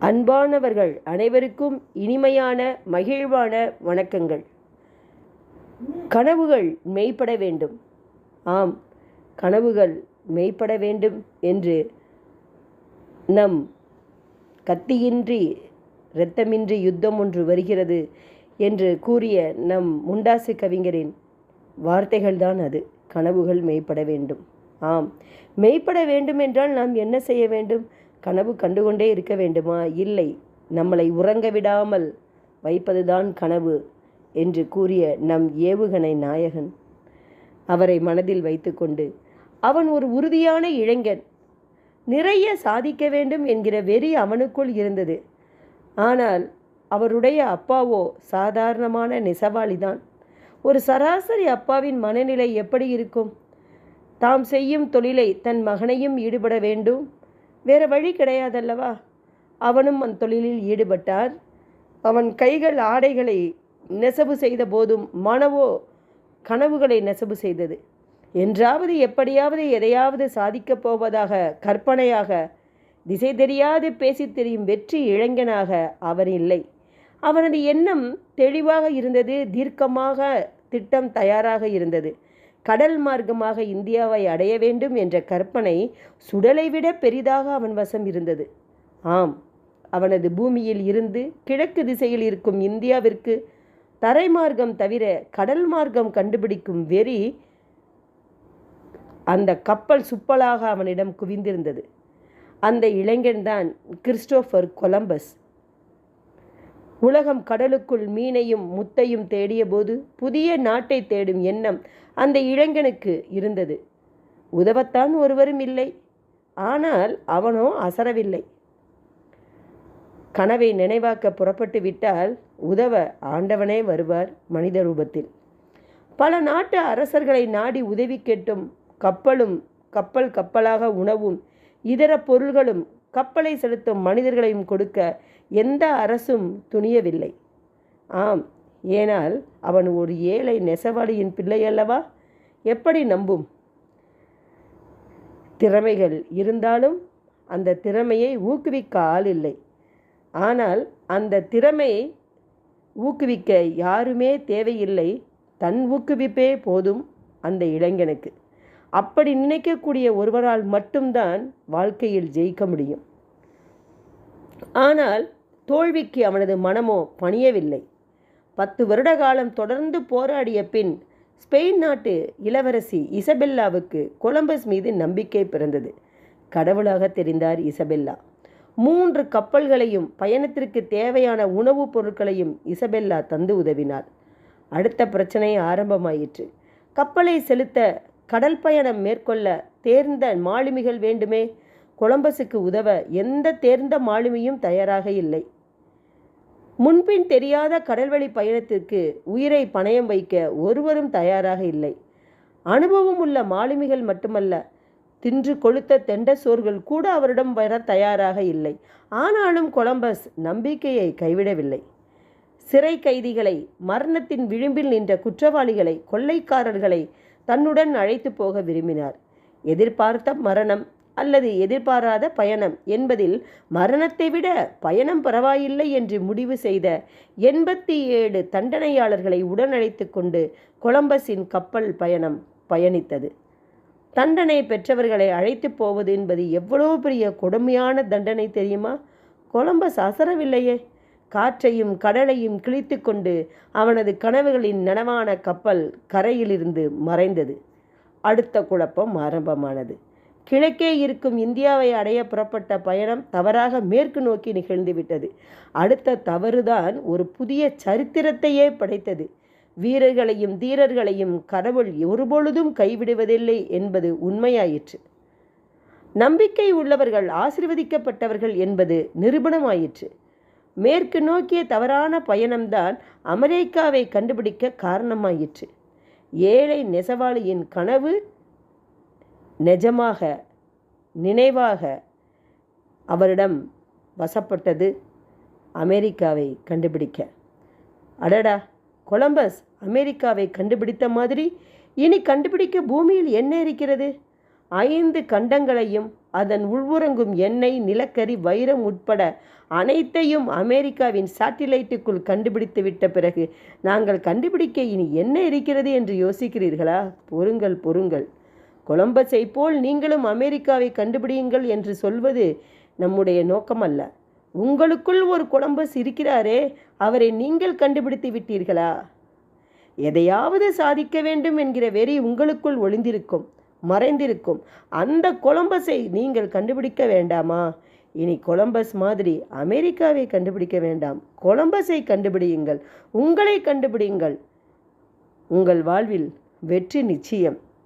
அன்பானவர்கள் அனைவருக்கும் இனிமையான மகிழ்வான வணக்கங்கள். கனவுகள் மெய்ப்பட வேண்டும். ஆம் கனவுகள் மெய்ப்பட வேண்டும் என்று நம் கத்தியின்றி இரத்தமின்றி யுத்தம் ஒன்று வருகிறது என்று கூறிய நம் முண்டாசு கவிஞரின் வார்த்தைகள்தான் அது. கனவுகள் மெய்ப்பட வேண்டும். ஆம் மெய்ப்பட வேண்டும் என்றால் நாம் என்ன செய்ய வேண்டும்? கனவு கண்டுகொண்டே இருக்க வேண்டுமா? இல்லை. நம்மளை உறங்க விடாமல் வைப்பதுதான் கனவு என்று கூறிய நம் ஏவுகணை நாயகன் அவரை மனதில் வைத்துக்கொண்டு அவன் ஒரு உறுதியான இளைஞன். நிறைய சாதிக்க வேண்டும் என்கிற வெறி அவனுக்குள் இருந்தது. ஆனால் அவருடைய அப்பாவோ சாதாரணமான நெசவாளிதான். ஒரு சராசரி அப்பாவின் மனநிலை எப்படி இருக்கும்? தாம் செய்யும் தொழிலை தன் மகனையும் ஈடுபட வேண்டும். வேறு வழி கிடையாதல்லவா? அவனும் அந்த தொழிலில் ஈடுபட்டார் அவன் கைகள் ஆடைகளை நெசவு செய்த போதும் மனவோ கனவுகளை நெசவு செய்தது. என்றாவது எப்படியாவது எதையாவது சாதிக்கப் போவதாக கற்பனையாக திசை தெரியாது பேசித் தெரியும் வெற்றி இளைஞனாக அவன் இல்லை. அவனது எண்ணம் தெளிவாக இருந்தது தீர்க்கமாக திட்டம் தயாராக இருந்தது. கடல் மார்க்கமாக இந்தியாவை அடைய வேண்டும் என்ற கற்பனை சுடலை விட பெரிதாக அவன் வசம் இருந்தது. ஆம் அவனது பூமியில் இருந்து கிழக்கு திசையில் இருக்கும் இந்தியாவிற்கு தரை மார்க்கம் தவிர கடல் மார்க்கம் கண்டுபிடிக்கும் வெறி அந்த கப்பல் சுப்பலாக அவனிடம் குவிந்திருந்தது. அந்த இளைஞன்தான் கிறிஸ்டோஃபர் கொலம்பஸ். உலகம் கடலுக்குள் மீனையும் முத்தையும் தேடியபோது புதிய நாட்டை தேடும் எண்ணம் அந்த இளைஞனுக்கு இருந்தது. உதவத்தான் ஒருவரும் இல்லை. ஆனால் அவனோ அசரவில்லை. கனவை நினைவாக்க புறப்பட்டு விட்டால் உதவ ஆண்டவனே வருவார் மனித ரூபத்தில். பல நாட்டு அரசர்களை நாடி உதவி கேட்டும் கப்பலும் கப்பல் கப்பலாக உணவும் இதர பொருள்களும் கப்பலை செலுத்தும் மனிதர்களையும் கொடுக்க எந்த அரசும் துணியவில்லை. ஆம் ஏனால் அவன் ஒரு ஏழை நெசவாளியின் பிள்ளை அல்லவா எப்படி நம்பும்? திறமைகள் இருந்தாலும் அந்த திறமையை ஊக்குவிக்க ஆள் இல்லை ஆனால் அந்த திறமையை ஊக்குவிக்க யாருமே தேவையில்லை. தன் ஊக்குவிப்பே போதும் அந்த இளைஞனுக்கு. அப்படி நினைக்கக்கூடிய ஒருவரால் மட்டும்தான் வாழ்க்கையில் ஜெயிக்க முடியும். ஆனால் தோல்விக்கு அவனது மனமோ பணியவில்லை. பத்து வருட காலம் தொடர்ந்து போராடிய பின் ஸ்பெயின் நாட்டு இளவரசி இசபெல்லாவுக்கு கொலம்பஸ் மீது நம்பிக்கை பிறந்தது. கடவுளாக தெரிந்தார் இசபெல்லா. மூன்று கப்பல்களையும் பயணத்திற்கு தேவையான உணவுப் பொருட்களையும் இசபெல்லா தந்து உதவினார். அடுத்த பிரச்சனை ஆரம்பமாயிற்று. கப்பலை செலுத்த கடல் பயணம் மேற்கொள்ள தேர்ந்த மாலுமிகள் வேண்டுமே? கொலம்பஸுக்கு உதவ எந்த தேர்ந்த மாலுமியும் தயாராக இல்லை. முன்பின் தெரியாத கடல்வழி பயணத்திற்கு உயிரை பணயம் வைக்க ஒருவரும் தயாராக இல்லை. அனுபவம் உள்ள மாலுமிகள் மட்டுமல்ல தின்று கொளுத்த தெண்ட சோர்கள் கூட அவரிடம் வர தயாராக இல்லை. ஆனாலும் கொலம்பஸ் நம்பிக்கையை கைவிடவில்லை. சிறை கைதிகளை மரணத்தின் விளிம்பில் நின்ற குற்றவாளிகளை கொள்ளைக்காரர்களை தன்னுடன் அழைத்து போக விரும்பினார். எதிர்பார்த்த மரணம் அல்லது எதிர்பாராத பயணம் என்பதில் மரணத்தை விட பயணம் பரவாயில்லை என்று முடிவு செய்த எண்பத்தி ஏழு தண்டனையாளர்களை உடனழைத்து கொண்டு கொலம்பஸின் கப்பல் பயணம் பயணித்தது. தண்டனை பெற்றவர்களை அழைத்து போவது என்பது எவ்வளோ பெரிய கொடுமையான தண்டனை தெரியுமா? கொலம்பஸ் அசரவில்லையே. காற்றையும் கடலையும் கிழித்து கொண்டு அவனது கனவுகளின் நனவான கப்பல் கரையிலிருந்து மறைந்தது. அடுத்த குழப்பம் ஆரம்பமானது. கிழக்கே இருக்கும் இந்தியாவை அடைய புறப்பட்ட பயணம் தவறாக மேற்கு நோக்கி நிகழ்ந்துவிட்டது. அடுத்த தவறுதான் ஒரு புதிய சரித்திரத்தையே படைத்தது. வீரர்களையும் தீரர்களையும் கடவுள் ஒருபொழுதும் கைவிடுவதில்லை என்பது உண்மையாயிற்று. நம்பிக்கை உள்ளவர்கள் ஆசிர்வதிக்கப்பட்டவர்கள் என்பது நிரூபணமாயிற்று. மேற்கு நோக்கிய தவறான பயணம்தான் அமெரிக்காவை கண்டுபிடிக்க காரணமாயிற்று. ஏழை நெசவாளியின் கனவு நிஜமாக நினைவாக அவரிடம் வசப்பட்டது அமெரிக்காவை கண்டுபிடிக்க. அடடா! கொலம்பஸ் அமெரிக்காவை கண்டுபிடித்த மாதிரி இனி கண்டுபிடிக்க பூமியில் என்ன இருக்கிறது? ஐந்து கண்டங்களையும் அதன் உள்வுறங்கும் எண்ணெய் நிலக்கரி வைரம் உட்பட அனைத்தையும் அமெரிக்காவின் சாட்டிலைட்டுக்குள் கண்டுபிடித்து விட்ட பிறகு நாங்கள் கண்டுபிடிக்க இனி என்ன இருக்கிறது என்று யோசிக்கிறீர்களா? பொறுங்கள் பொறுங்கள். கொலம்பஸை போல் நீங்களும் அமெரிக்காவை கண்டுபிடியுங்கள் என்று சொல்வது நம்முடைய நோக்கமல்ல. உங்களுக்குள் ஒரு கொலம்பஸ் இருக்கிறாரே அவரை நீங்கள் கண்டுபிடித்து விட்டீர்களா? எதையாவது சாதிக்க வேண்டும் என்கிற வெறி உங்களுக்குள் ஒளிந்திருக்கும் மறைந்திருக்கும். அந்த கொலம்பஸை நீங்கள் கண்டுபிடிக்க வேண்டாமா? இனி கொலம்பஸ் மாதிரி அமெரிக்காவை கண்டுபிடிக்க வேண்டாம். கொலம்பஸை கண்டுபிடியுங்கள். உங்களை கண்டுபிடியுங்கள். உங்கள் வாழ்வில் வெற்றி நிச்சயம்.